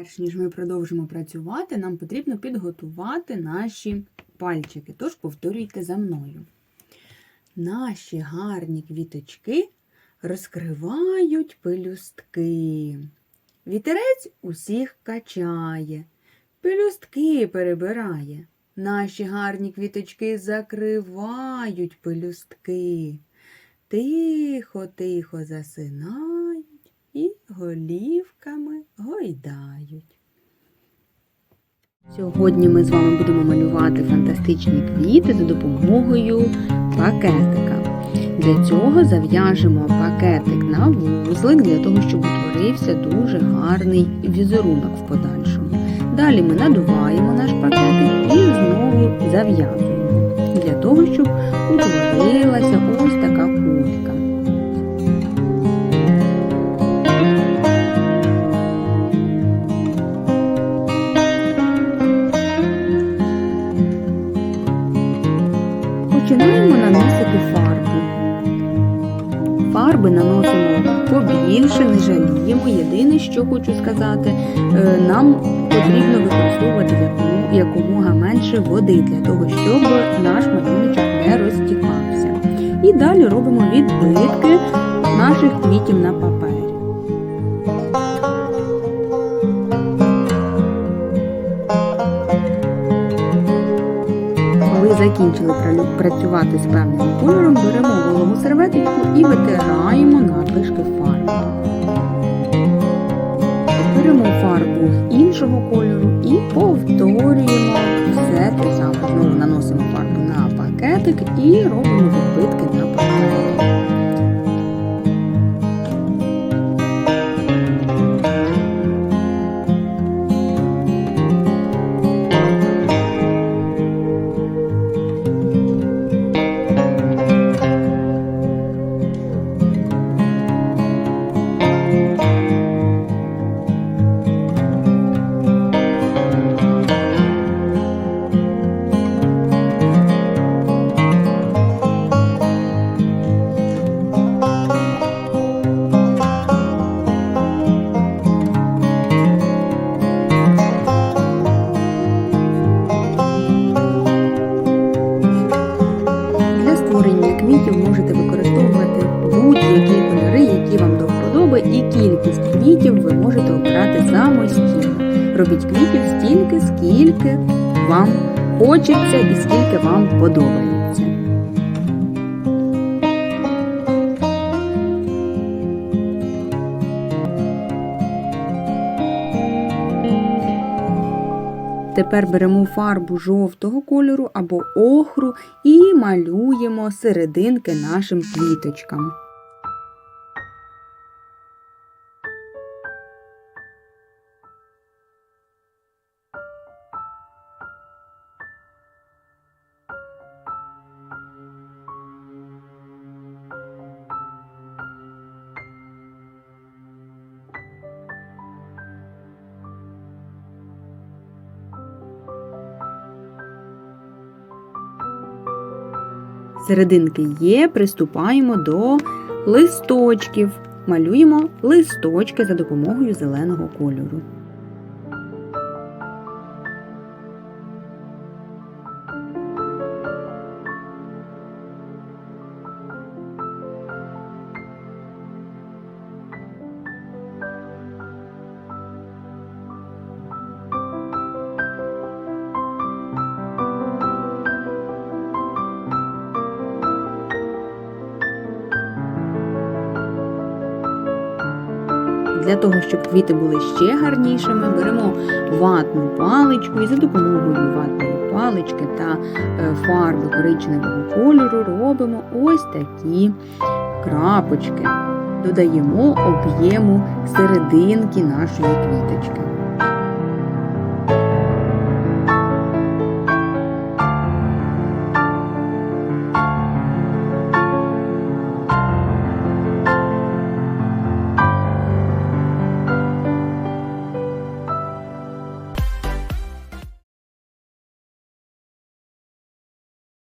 Перш ніж ми продовжимо працювати, нам потрібно підготувати наші пальчики. Тож повторюйте за мною. Наші гарні квіточки розкривають пелюстки. Вітерець усіх качає, пелюстки перебирає. Наші гарні квіточки закривають пелюстки. Тихо, тихо засинають голівками гойдають. Сьогодні ми з вами будемо малювати фантастичні квіти за допомогою пакетика. Для цього зав'яжемо пакетик на вузлик, для того, щоб утворився дуже гарний візерунок в подальшому. Далі ми надуваємо наш пакетик і знову зав'язуємо, для того, щоб утворилася ось така Починаємо наносити фарбу. Фарби наносимо побільше, не жаліємо. Єдине, що хочу сказати, е, нам потрібно використовувати якомога менше води для того, щоб наш малюночок не розтікався. І далі робимо відбитки наших квітів на папері. Закінчили працювати з певним кольором, беремо вологу серветочку і витираємо надлишки фарби. Беремо фарбу з іншого кольору і повторюємо все те саме. Знову наносимо фарбу на пакетик і робимо створення квітів можете використовувати будь-які кольори, які вам до вподоби, і кількість квітів ви можете обирати самостійно. Робіть квітів стільки, скільки вам хочеться і скільки вам подобається. Тепер беремо фарбу жовтого кольору або охру і малюємо серединки нашим квіточкам. Серединки є, приступаємо до листочків. Малюємо листочки за допомогою зеленого кольору. Для того, щоб квіти були ще гарнішими, беремо ватну паличку і за допомогою ватної палички та е, фарби коричневого кольору робимо ось такі крапочки. Додаємо об'єму серединки нашої квіточки.